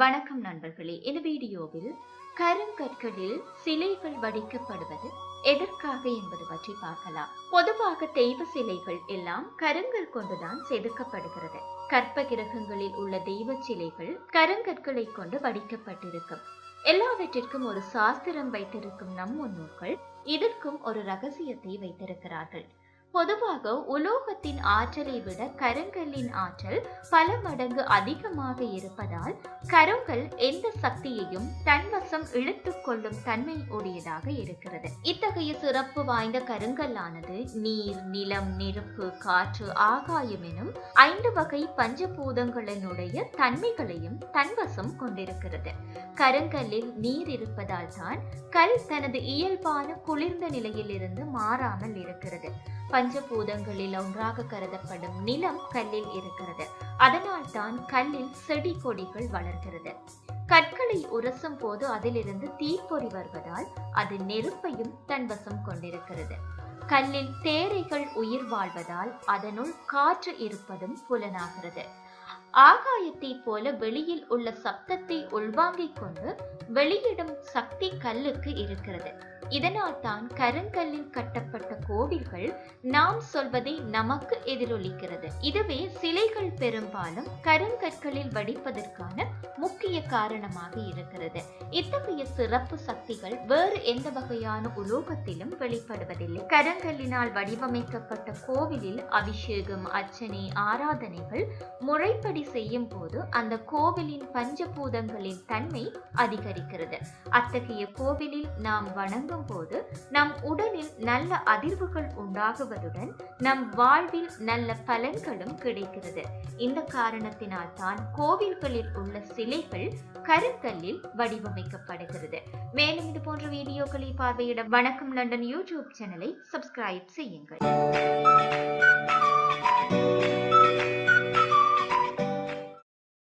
வணக்கம் நண்பர்களே. இந்த வீடியோவில் கருங்கற்களில் சிலைகள் வடிக்கப்படுவது எதற்காக என்பது பற்றி பார்க்கலாம். பொதுவாக தெய்வ சிலைகள் எல்லாம் கருங்கல் கொண்டுதான் செதுக்கப்படுகிறது. கற்ப கிரகங்களில் உள்ள தெய்வ சிலைகள் கருங்கற்களை கொண்டு வடிக்கப்பட்டிருக்கும். எல்லாவற்றிற்கும் ஒரு சாஸ்திரம் வைத்திருக்கும் நம் முன்னோர்கள் இதற்கும் ஒரு ரகசியத்தை வைத்திருக்கிறார்கள். பொதுவாக உலோகத்தின் ஆற்றலை விட கருங்கல்லின் ஆற்றல் பல மடங்கு அதிகமாக இருப்பதால் கருங்கல் எந்த சக்தியையும் தன்வசம் இழுத்து கொள்ளும் தன்மை உடையதாக இருக்கிறது. இத்தகைய சிறப்பு வாய்ந்த கருங்கல்லானது நீர் நிலம் நெருப்பு காற்று ஆகாயம் எனும் ஐந்து வகை பஞ்சபூதங்களினுடைய தன்மைகளையும் தன்வசம் கொண்டிருக்கிறது. கருங்கல்லில் நீர் இருப்பதால் தான் கல் தனது இயல்பான குளிர்ந்த நிலையிலிருந்து மாறாமல் இருக்கிறது. பஞ்சபூதங்களில் ஒன்றாக கருதப்படும் நிலம் கல்லில் இருக்கிறது. அதனால் தான் கல்லில் செடி கொடிகள் வளர்கிறது. கற்களை உரசும் போது அதிலிருந்து தீப்பொறி வருவதால் அது நெருப்பையும் தன்வசம் கொண்டிருக்கிறது. கல்லில் தேரைகள் உயிர் வாழ்வதால் அதனுள் காற்று இருப்பதும் புலனாகிறது. ஆகாயத்தை போல வெளியில் உள்ள சப்தத்தை உள்வாங்கிக் கொண்டு வெளியிடும் சக்தி கல்லுக்கு இருக்கிறது. இதனால் தான் கருங்கல்லில் கட்டப்பட்ட கோவில்கள் நாம் சொல்வதை நமக்கு எதிரொலிக்கிறது. இதுவே சிலைகள் பெரும்பாலும் கருங்கற்களில் வடிப்பதற்கான முக்கிய காரணமாக இருக்கிறது. இத்தகைய சிறப்பு சக்திகள் வேறு எந்த வகையான உலோகத்திலும் வெளிப்படுவதில்லை. கருங்கல்லினால் வடிவமைக்கப்பட்ட கோவிலில் அபிஷேகம் அர்ச்சனை ஆராதனைகள் முறைப்படி செய்யும் போது அந்த கோவிலின் பஞ்சபூதங்களின் தன்மை அதிகரிக்கிறது. அத்தகைய கோவிலில் நாம் வணங்கும் போது நம் உடலில் நல்ல அதிர்வுகள் உண்டாகுவதுடன் நம் வாழ்வில் நல்ல பலன்களும் கிடைக்கிறது. இந்த காரணத்தினால் தான் கோவில்களில் உள்ள சிலைகள் கருத்தல்லில் வடிவமைக்கப்படுகிறது. மேலும் இது போன்ற வீடியோக்களை பார்வையிட வணக்கம் லண்டன் யூடியூப் சேனலை சப்ஸ்கிரைப் செய்யுங்கள்.